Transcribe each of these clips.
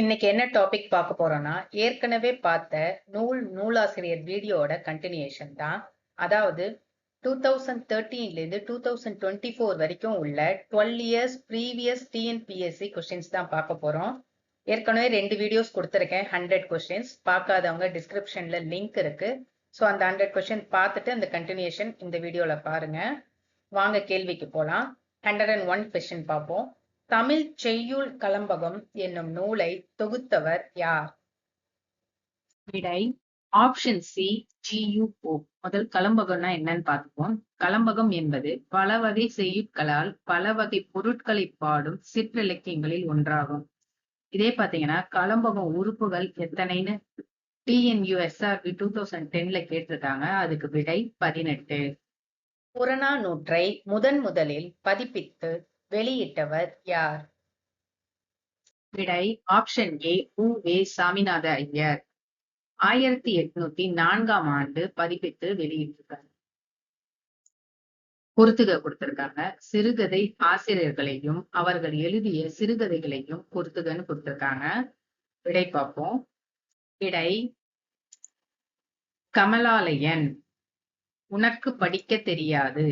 இன்னைக்கு என்ன டாபிக் பார்க்க போறோம்னா ஏற்கனவே பார்த்த நூல் நூலாசிரியர் வீடியோட கண்டினியூஷன் தான். அதாவது டூ தௌசண்ட் தேர்ட்டீன்லேருந்து டூ தௌசண்ட் டுவெண்ட்டி ஃபோர் வரைக்கும் உள்ள twelve years previous TNPSC questions தான் பார்க்க போறோம். ஏற்கனவே ரெண்டு வீடியோஸ் கொடுத்துருக்கேன் ஹண்ட்ரட் கொஸ்டின்ஸ் பார்க்காதவங்க டிஸ்கிரிப்ஷன்ல லிங்க் இருக்கு. ஸோ அந்த ஹண்ட்ரட் கொஸ்டின் பார்த்துட்டு அந்த கண்டினியூஷன் இந்த வீடியோல பாருங்க. வாங்க கேள்விக்கு போகலாம் ஹண்ட்ரட் அண்ட் ஒன் கொஸ்டின் பார்ப்போம். தமிழ் செய்யுள் கலம்பகம் என்னும் நூலை தொகுத்தவர் யார்? விடை ஆப்ஷன் சி ஜியுஓ முதல் கலம்பகம்னா என்னன்னு பார்த்துப்போம் கலம்பகம் என்பது பல வகை செய்யுட்களால் பல வகை பொருட்களை பாடும் சிற்றிலக்கியங்களில் ஒன்றாகும். இதே பாத்தீங்கன்னா கலம்பகம் உறுப்புகள் எத்தனைன்னு டிஎன்யூஎஸ்ஆர்பி டூ தௌசண்ட் டென்ல கேட்டிருக்காங்க. அதுக்கு விடை பதினெட்டு. புறநானூற்றை முதன் முதலில் பதிப்பித்து வெளியிட்டவர் யார்? விடை ஆப்ஷன் ஏ உ. வே. சாமிநாத ஐயர். ஆயிரத்தி எட்நூத்தி நான்காம் ஆண்டு பதிப்பித்து வெளியிட்டிருக்காங்க பொறுத்துக கொடுத்திருக்காங்க. சிறுகதை ஆசிரியர்களையும் அவர்கள் எழுதிய சிறுகதைகளையும் பொறுத்துகன்னு கொடுத்திருக்காங்க. விடை பார்ப்போம். விடை கமலாலயன். உனக்கு படிக்க தெரியாது.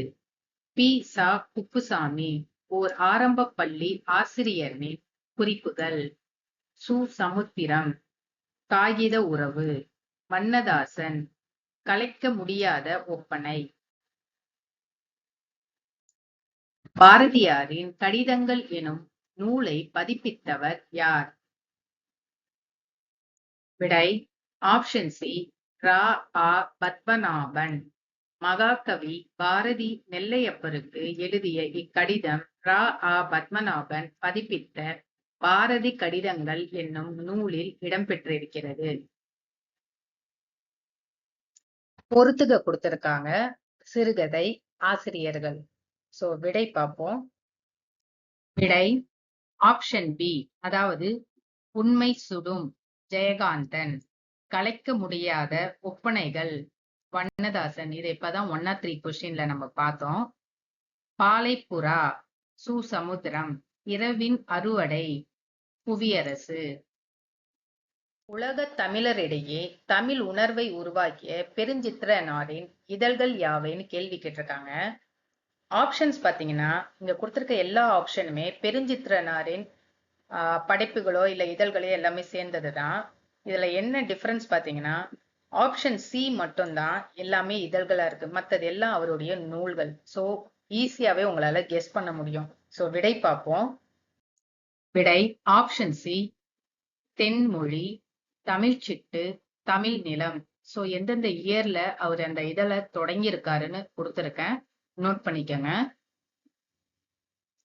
பி. சா. குப்புசாமி. ஓர் ஆரம்ப பள்ளி ஆசிரியரின் குறிப்புகள் சு. சமுத்திரம். காகித உறவு. மன்னதாசன். கலைக்க முடியாத ஒப்பனை. பாரதியாரின் கடிதங்கள் எனும் நூலை பதிப்பித்தவர் யார்? விடை ஆப்ஷன் சி ரா. ஆ. பத்மநாபன். மகாகவி பாரதி நெல்லையப்பருக்கு எழுதிய இக்கடிதம் ரா. ஆ. பத்மநாபன் பதிப்பித்த பாரதி கடிதங்கள் என்னும் நூலில் இடம்பெற்றிருக்கிறது. பொறுத்துக கொடுத்திருக்காங்க சிறுகதை ஆசிரியர்கள். சோ விடை பார்ப்போம். விடை ஆப்ஷன் பி அதாவது உண்மை சுடும் ஜெயகாந்தன். கலைக்க முடியாத ஒப்பனைகள். வண்ணதாசன். இது இப்பதான் ஒன் ஆர் த்ரீ கொஸ்டின்ல நம்ம பார்த்தோம். பாலைப்புறா சு சமுத்திரம் இரவின் அறுவடை புவியரசு. உலக தமிழரிடையே தமிழ் உணர்வை உருவாக்கிய பெருஞ்சித்திர நாடின் இதழ்கள் யாவைன்னு கேள்வி கேட்டிருக்காங்க. ஆப்ஷன்ஸ் பாத்தீங்கன்னா இங்க கொடுத்துருக்க எல்லா ஆப்ஷனுமே பெருஞ்சித்திரனாரின் படைப்புகளோ இல்ல இதழ்களோ எல்லாமே சேர்ந்ததுதான். இதுல என்ன டிஃபரன்ஸ் பாத்தீங்கன்னா ஆப்ஷன் சி மட்டும்தான் எல்லாமே இதழ்களா இருக்கு. மற்றது எல்லாம் அவருடைய நூல்கள். ஸோ ஈஸியாவே உங்களால கெஸ் பண்ண முடியும். ஸோ விடை பார்ப்போம். விடை ஆப்ஷன் சி தென்மொழி தமிழ் சிட்டு தமிழ் நிலம். ஸோ எந்தெந்த இயர்ல அவர் அந்த இதழை தொடங்கியிருக்காருன்னு கொடுத்துருக்கேன். நோட் பண்ணிக்கோங்க.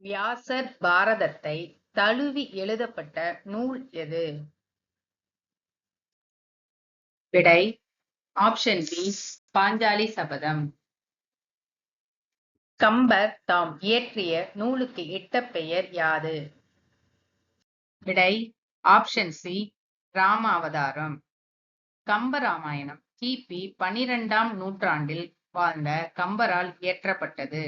வியாசர் பாரதத்தை தழுவி எழுதப்பட்ட நூல் எது? விடை ஆப்ஷன் பி பாஞ்சாலி சபதம். கம்பர் தாம் இயற்றிய நூலுக்கு இட்ட பெயர் யாது? விடை ஆப்ஷன் சி ராமாவதாரம். கம்பராமாயணம் கிபி பனிரெண்டாம் நூற்றாண்டில் வாழ்ந்த கம்பரால் இயற்றப்பட்டது.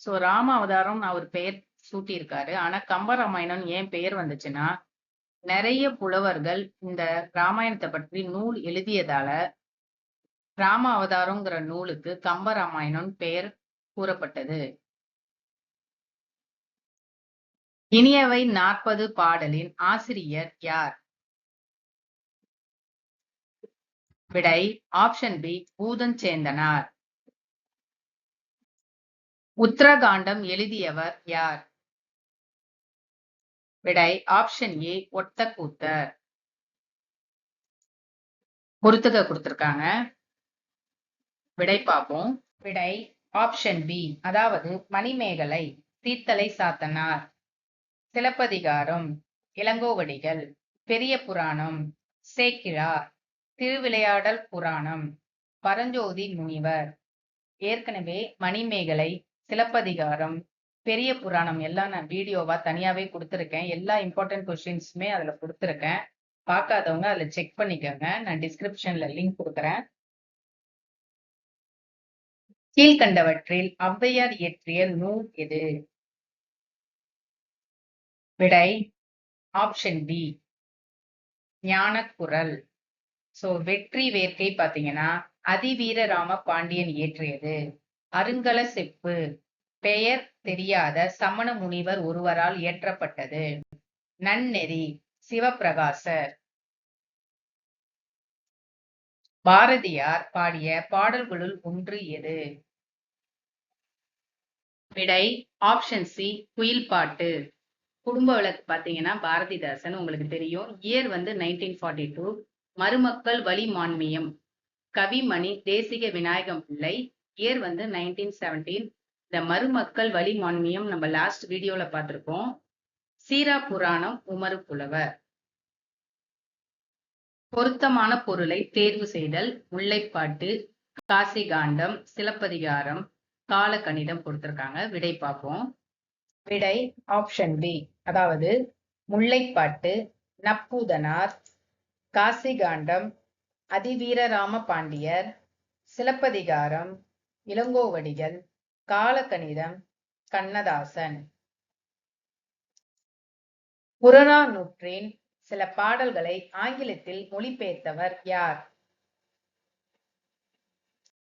சோ ராமாவதாரம் அவர் பெயர் சூட்டியிருக்காரு. ஆனா கம்பராமாயணம் ஏன் பெயர் வந்துச்சுன்னா நிறைய புலவர்கள் இந்த ராமாயணத்தை பற்றி நூல் எழுதியதால ராம அவதாரங்கிற நூலுக்கு கம்பராமாயணம் பெயர் கூறப்பட்டது. இனியவை நாற்பது பாடலின் ஆசிரியர் யார்? விடை ஆப்ஷன் பி பூதன் சேந்தனார் உத்தரகாண்டம் எழுதியவர் யார்? விடை ஆப்ஷன் ஏ ஒத்த கூத்தர். பொறுத்துக கொடுத்திருக்காங்க. விடை பார்ப்போம். விடை ஆப்ஷன் பி அதாவது மணிமேகலை தீர்த்தலை சாத்தனார். சிலப்பதிகாரம் இளங்கோவடிகள் பெரிய புராணம் சேக்கிழார் திருவிளையாடல் புராணம் பரஞ்சோதி முனிவர். ஏற்கனவே மணிமேகலை சிலப்பதிகாரம் பெரிய புராணம். எல்லாம் நான் வீடியோவா தனியாவே கொடுத்துருக்கேன். எல்லா இம்பார்ட்டன்ட் கொஸ்டின்ஸுமே அதுல கொடுத்துருக்கேன். பார்க்காதவங்க அதுல செக் பண்ணிக்கோங்க. நான் டிஸ்கிரிப்ஷன்ல லிங்க் கொடுக்குறேன். கீழ்கண்டவற்றில் ஔவையார் இயற்றிய நூல் எது? விடை ஆப்ஷன் டி ஞானக்குரல் சோ வெற்றி வேர்க்கை பாத்தீங்கன்னா அதிவீர ராம பாண்டியன் இயற்றியது. அருங்கல செப்பு. பெயர் தெரியாத சமண முனிவர் ஒருவரால் இயற்றப்பட்டது. நன்னெறி சிவபிரகாசர் பாரதியார் பாடிய பாடல்களுள் ஒன்று எது? விடை ஆப்ஷன் சி குயில் பாட்டு. குடும்ப விளக்கு பாத்தீங்கன்னா பாரதிதாசன் உங்களுக்கு தெரியும். இயர் வந்து நைன்டீன் ஃபார்ட்டி டூ மருமக்கள் வழி மான்மியம். கவிமணி தேசிக விநாயகம் பிள்ளை. இயர் வந்து நைன்டீன் செவன்டீன் இந்த மருமக்கள் வழி மான்மியம் நம்ம லாஸ்ட் வீடியோல பார்த்திருக்கோம் சீரா புராணம் உமரு புலவர். பொருத்தமான பொருளை தேர்வு செய்தல் முல்லைப்பாட்டு காசி காண்டம் சிலப்பதிகாரம் கால கணிதம் கொடுத்திருக்காங்க. விடை பார்ப்போம். விடை ஆப்ஷன் பி அதாவது முல்லைப்பாட்டு நப்பூதனார் காசிகாண்டம் அதிவீரராம பாண்டியர் சிலப்பதிகாரம் இளங்கோவடிகள் காலகணிதம் கண்ணதாசன். புறநானூற்றின் சில பாடல்களை ஆங்கிலத்தில் மொழிபெயர்த்தவர் யார்?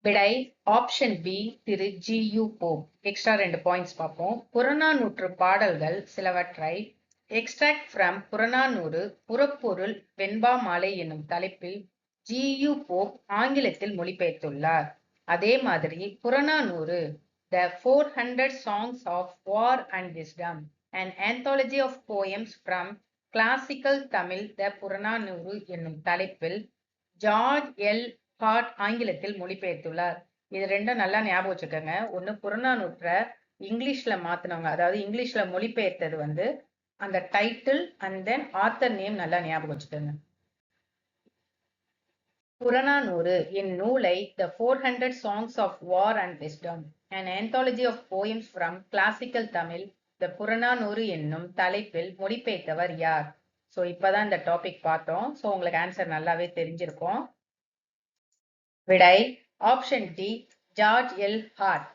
விடை option B Thiru G U Pope extra ரெண்டு பாயிண்ட்ஸ் பார்ப்போம். புறநானூற்று பாடல்கள் சிலவற்றை எக்ஸ்ட்ராக்ட் ஃப்ரம் புறநானூறு புறப்பொருள் வெண்பா மாலை என்னும் தலைப்பில் ஜி யு போப் ஆங்கிலத்தில் மொழிபெயர்த்துள்ளார். அதே மாதிரி Purananuru. The four hundred songs of war and an and anthology of from from classical Tamil the Purananuru என்னும் தலைப்பில் ஜார்ஜ் எல் ஹார்ட் ஆங்கிலத்தில் மொழிபெயர்த்துள்ளார். இது ரெண்டும் நல்லா ஞாபகம் வச்சுக்கோங்க. ஒண்ணு புறநானூற்ற இங்கிலீஷ்ல மாத்தினவங்க அதாவது இங்கிலீஷ்ல மொழிபெயர்த்தது வந்து அந்த title and then author name நல்லா ஞாபகம் வச்சுக்கோங்க. புறநானூறு இந்நூலை the four hundred songs of war and wisdom and anthology of poems from classical Tamil the Purananuru என்னும் தலைப்பில் மொழிபெயர்த்தவர் யார்? ஸோ இப்போதான் இந்த டாபிக் பார்த்தோம். ஸோ உங்களுக்கு ஆன்சர் நல்லாவே தெரிஞ்சிருக்கும். விடை option D George L Hart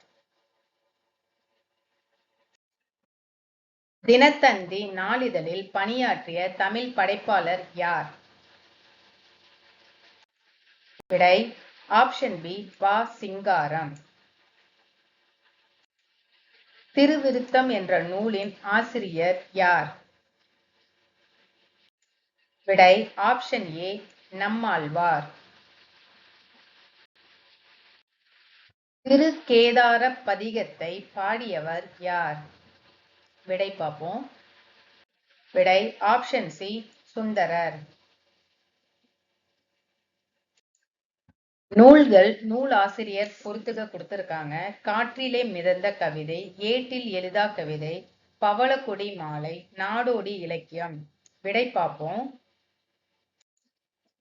Dinathanthi நாளிதழில் பணியாற்றிய தமிழ் படைப்பாளர் யார்? விடை ஆப்ஷன் பி வா சிங்காரம். திருவிருத்தம் என்ற நூலின் ஆசிரியர் யார்? விடை ஆப்ஷன் ஏ நம்மாழ்வார். திருக்கேதார பதிகத்தை பாடியவர் யார்? விடை பார்ப்போம். விடை ஆப்ஷன் சி சுந்தரர். நூல்கள் நூல் ஆசிரியர் பொறுத்துக கொடுத்துருக்காங்க. காற்றிலே மிதந்த கவிதை ஏட்டில் எழுதா கவிதை பவளக்கொடி மாலை நாடோடி இலக்கியம். விடை பார்ப்போம்.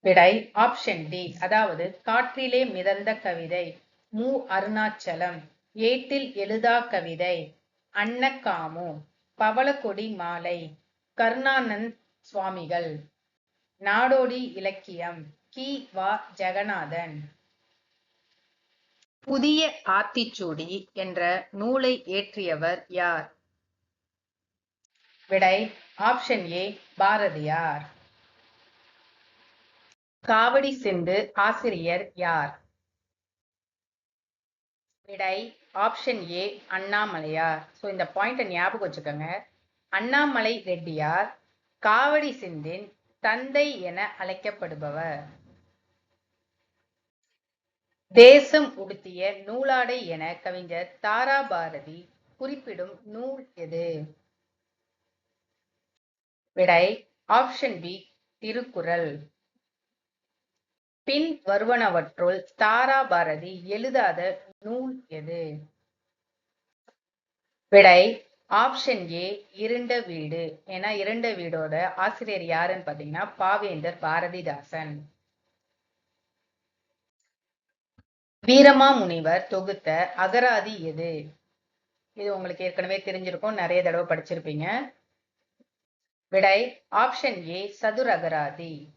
விடை ஆப்ஷன் டி அதாவது காற்றிலே மிதந்த கவிதை மு. அருணாச்சலம் ஏட்டில் எழுதா கவிதை அன்னக்காமு பவளக்கொடி மாலை கருணானந்த் சுவாமிகள். நாடோடி இலக்கியம் கி. வா. ஜெகநாதன். புதிய ஆத்திச்சூடி என்ற நூலை இயற்றியவர் யார்? விடை ஆப்ஷன் ஏ பாரதியார். காவடி சிந்து ஆசிரியர் யார்? விடை ஆப்ஷன் ஏ அண்ணாமலையார். ஸோ இந்த பாயிண்ட ஞாபகம் வச்சுக்கோங்க. அண்ணாமலை ரெட்டியார் காவடி சிந்தின் தந்தை என அழைக்கப்படுபவர். தேசம் உடுத்திய நூலாடை என கவிஞர் தாரா பாரதி குறிப்பிடும் நூல் எது? விடை ஆப்ஷன் பி திருக்குறள். பின் வருவனவற்றுள் தாரா பாரதி எழுதாத நூல் எது? விடை ஆப்ஷன் ஏ இருண்ட வீடு. ஏன்னா இருண்ட வீடோட ஆசிரியர் யாருன்னு பாத்தீங்கன்னா பாவேந்தர் பாரதிதாசன். வீரமா முனிவர் தொகுத்த அகராதி எது? இது உங்களுக்கு ஏற்கனவே தெரிஞ்சிருக்கும். நிறைய தடவை படிச்சிருப்பீங்க. விடை ஆப்ஷன் ஏ சதுர அகராதி.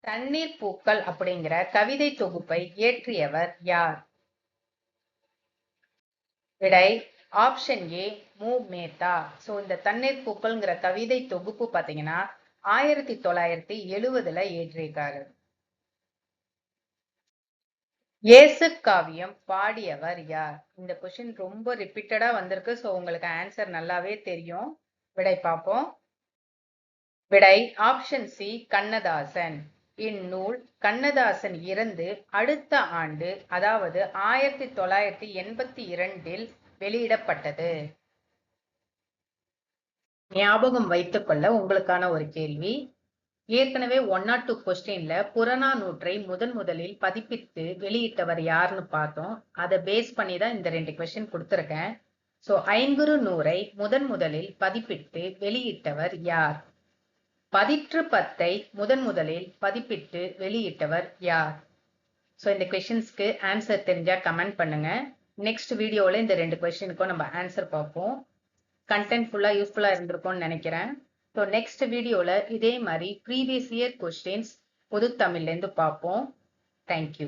தண்ணீர் பூக்கள் அப்படிங்கிற கவிதை தொகுப்பை இயற்றியவர் யார்? விடை option A M. Mehta. So இந்த தண்ணீர் பூக்கள்ங்கிற கவிதை தொகுப்பு பார்த்தீங்கன்னா ஆயிரத்தி தொள்ளாயிரத்தி எழுவதுல ஏற்றிருக்காரு. இயேசு காவியம் பாடியவர் யார்? இந்த கொஸ்டின் ரொம்ப ரிப்பீட்டடா வந்திருக்கு. ஸோ உங்களுக்கு ஆன்சர் நல்லாவே தெரியும். விடை பார்ப்போம். விடை ஆப்ஷன் சி கண்ணதாசன். இந்நூல் கண்ணதாசன் இறந்து அடுத்த ஆண்டு அதாவது ஆயிரத்தி தொள்ளாயிரத்தி எண்பத்தி இரண்டில் வெளியிடப்பட்டது. ஞாபகம் வைத்துக்கொள்ள உங்களுக்கான ஒரு கேள்வி. ஏற்கனவே ஒன் நாட் டூ கொஸ்டின்ல புறநானூற்றை முதன் முதலில் பதிப்பித்து வெளியிட்டவர் யாருன்னு பார்த்தோம். அதை பேஸ் பண்ணி தான் இந்த ரெண்டு கொஸ்டின் கொடுத்துருக்கேன். ஸோ ஐங்குறு நூறை முதன் முதலில் பதிப்பிட்டு வெளியிட்டவர் யார்? பதிற்று பத்தை முதன் முதலில் பதிப்பிட்டு வெளியிட்டவர் யார்? ஸோ இந்த கொஷின்ஸ்க்கு ஆன்சர் தெரிஞ்சா கமெண்ட் பண்ணுங்க. நெக்ஸ்ட் வீடியோவில் இந்த ரெண்டு கொஸ்டினுக்கும் நம்ம ஆன்சர் பார்ப்போம். கண்டென்ட் ஃபுல்லாக யூஸ்ஃபுல்லாக இருந்திருக்கும்னு நினைக்கிறேன். ஸோ நெக்ஸ்ட் வீடியோவில் இதே மாதிரி ப்ரீவியஸ் இயர் கொஸ்டின்ஸ் பொது தமிழ்லேருந்து பார்ப்போம். தேங்க்யூ